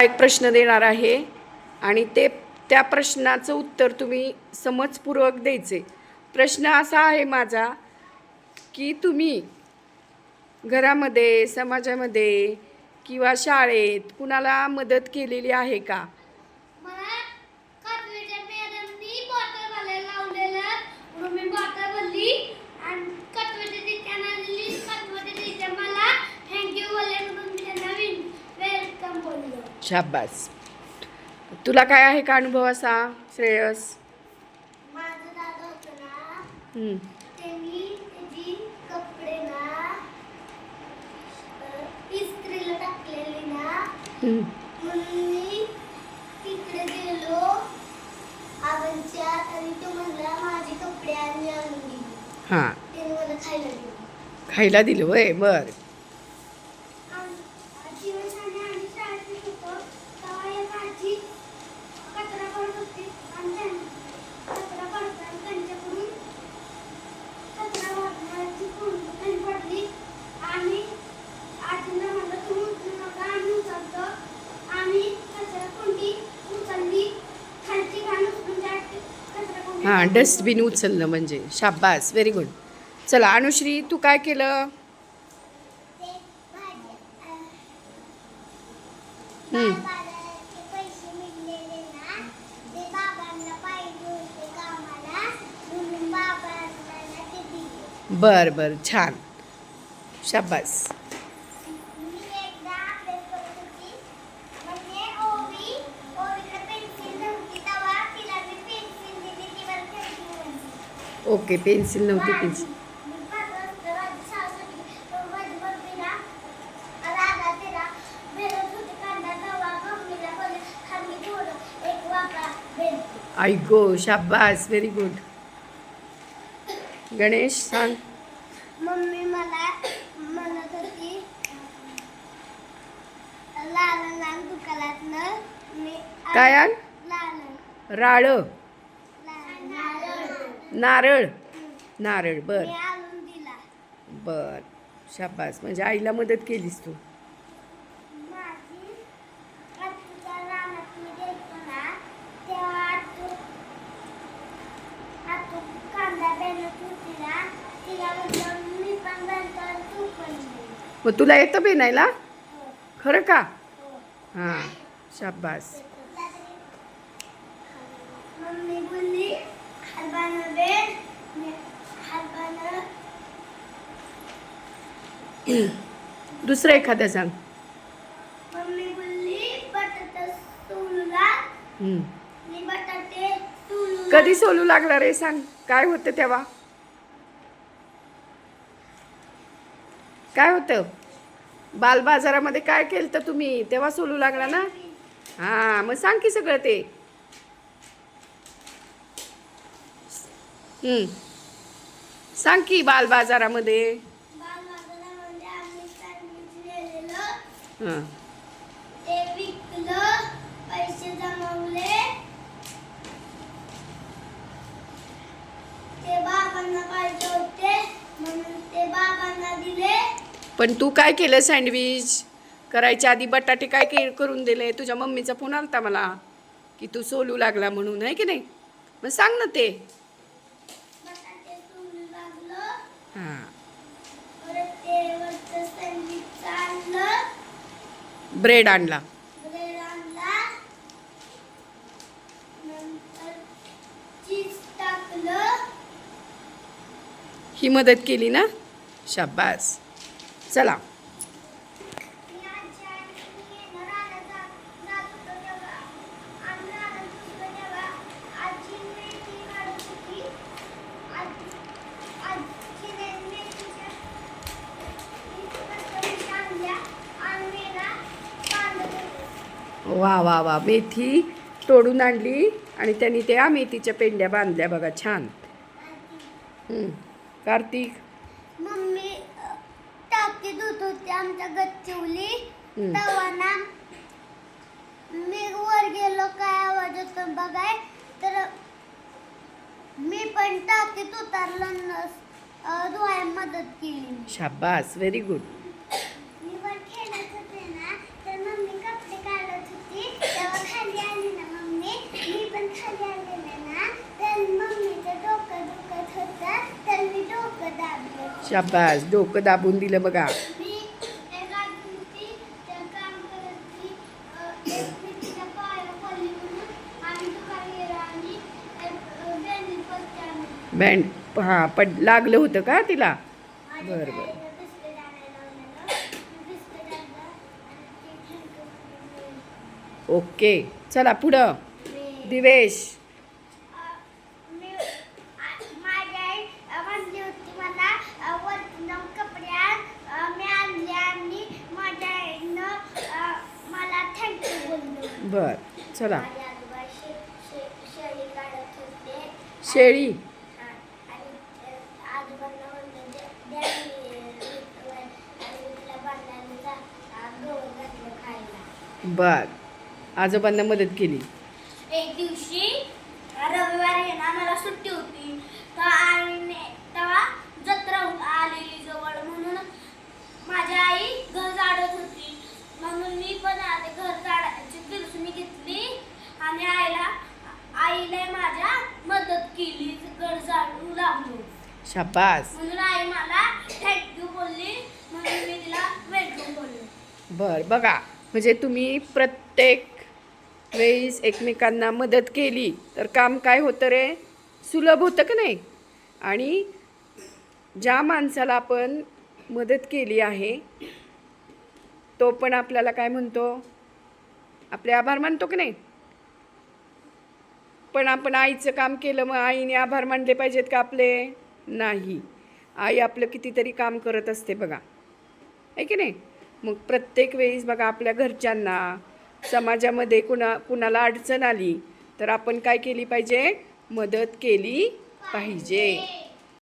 एक प्रश्न देणार आहे. आणि ते त्या प्रश्नाचं उत्तर तुम्ही समजपूर्वक द्यायचे. प्रश्न असा आहे माझा की तुम्ही घरामध्ये समाजामध्ये किंवा शाळेत कुणाला मदत केलेली आहे का मला कातवीच्या मॅडमनी बॉटल वाले लावलेलं म्हणून मी बॉटल भरली आणि कातवीच्या टीचरना दिली कातवीच्या टीचर मला थँक्यू बोलले म्हणून मी त्यांना वेलकम शाबास. तुला काय आहे का अनुभव असा श्रेयस? हं. त्यांनी त्याची कपडे ना अं, इस्त्रीला टाकलेली ना. म्हणून मी तिकडे गेलो आबांच्या आणि तो म्हणला माझे कपडे आणि आणून दिली. त्याने मला खायला दिलं. खायला दिलं वय बर आजी आणि आम्ही शाळेत होतो तेव्हा एक आजी कचरा करत होती आणि त्यां- कचरा करताना त्यांच्याकडून कचरा वाटण्याची कोणती पडली आणि आजीनं म्हणलं तुम्ही उचलू नका आम्ही उचलतो आम्ही कचरा कोणती उचलली खालची घाण उचलून त्या कचरा कोंडीत हां डस्टबिन उचललं म्हणजे. शाबास व्हेरी गुड चला अनुश्री तू काय केलं? बर बर छान. शाब्बास. बाबाचे पैसे मिळलेले ना ते बाबांना पाहिजे होते कामाला म्हणून बाबांना ते दिले बर बर छान शाबास मी एकदा अभ्यास करत होती म्हणजे ओवी ओवीला पेन्सिल नव्हती तेव्हा तिला मी पेन्सिल दिली ती मला पेन्सिल म्हणली ओके पेन्सिल नव्हती पेन्सिल मी पाच वाजता माझी शाळा सुटली तेव्हा माझी मम्मीला रागा तिला भेटत होती कांदा तेव्हा मम्मीला बोलले खाली थोडं एक वापरा भेटते आई गो शाबास व्हेरी गुड गणेश सांग. मम्मी मला म्हणत होती लाल लाल दुकानातनं मी काय आण? लाल राळ. नारळ. नारळ बर. बर. शाबास. म्हणजे आईला मदत केलीस तू. मग तुला येतं बेनायला हो, खरं का? हो. हां. शाबास. दुसरं एखादं सांग. मम्मी बोलली बटाटा सोलूला. मी बटाटे सोलू कधी सोलू लागला रे सांग. काय होतं तेव्हा? काय होतं? बालबाजारामध्ये काय केलं तर तुम्ही? तेव्हा सोलू लागला ना? हां मग सांग की सगळं ते. सांग की बालबाजारामध्ये. बालबाजारामध्ये आम्ही सँडविच नेलेलं हां ते विकलं पैसे जमवले. ते बाबांना पाहिजे होते म्हणून ते बाबांना दिले. पण तू काय केलं सँडविच? करायच्या आधी बटाटे काय के करून दिले? तुझ्या मम्मीचा फोन आलता मला की तू सोलू लागला म्हणून आहे की नाही? मग सांग ना ते. ब्रेड आणला ब्रेड आणला. ही मदत केली ना? शाबास. चला मी आजी आणि मी येणं रानात जा- जात होतो तेव्हा आम्ही रानात बसलो तेव्हा आजी मेथी काढत होती आजी आजीने मेथीच्या मेथी कटकरीच्या आणल्या आणि मी ना बांधत होते वा वा वा. मेथी तोडून आणली आणि त्यांनी त्या मेथीच्या पेंड्या बांधल्या बघा छान. कार्तिक. मम्मी टाकी धुत होती आमच्या गच्चिवली. तेव्हा ना मी वर गेलो काय आवाज होतो बघाय. तर मी पण टाकीत उतरलो धुवाय मदत केली. शाबास व्हेरी गुड मी पण खेळत होते ना तर मम्मी कपडे काढत होती शाबास डोकं दाबून दिलं बघा मी एक आजी होती त्या काम करत होती अ, एक मी तिच्या पाया पडली म्हणून शाबास. डोकं दाबून दिलं बघा. बँड हां पड लागलं होतं का तिला? बरं बरं. ओके चला पुढं. दिवेश मी आ- माझी आई अ, म्हणली होती मला अ, वरती जाऊन कपडे आण अ, मी आणले आणि माझ्या आईनं अ, मला थँक्यू बोललो बर चला माझे आजोबा शे शे शेळी काढत होते शेळी हा, आणि अ, आजोबांना म्हणलं द्या द्या मी विकलं आणि मी तिला बांधायला जा अ, गवत घातलं खायला. बर आजोबांना मदत केली. एक दिवशी रविवारी आहे ना मला सुट्टी होती. तेव्हा आईने तेव्हा जत्रा आलेली जवळ म्हणून माझी आई घर झाडत होती. म्हणून मी पण आले घर झाडायची किरसुनी घेतली आणि आईला आईला माझ्या मदत केली घर झाडू लागलो शाबास. म्हणून आई मला थँक्यू बोलली. म्हणून मी तिला वेलकम बोललो. बर बघा. म्हणजे तुम्ही प्रत्येक वेळीस एकमेकांना मदत केली तर काम काय होतं रे? सुलभ होतं का नाही? आणि ज्या माणसाला आपण मदत केली आहे तो पण आपल्याला काय म्हणतो? आपले आभार मानतो की नाही? पण आपण आईचं काम केलं मग आईने आभार मानले पाहिजेत का आपले? नाही. आई आपलं कितीतरी काम करत असते बघा. आहे की नाही? मग प्रत्येक वेळीस बघा आपल्या घरच्यांना समाजामध्ये कुणा कुणाला अडचण आली तर आपण काय केली पाहिजे? मदत केली पाहिजे.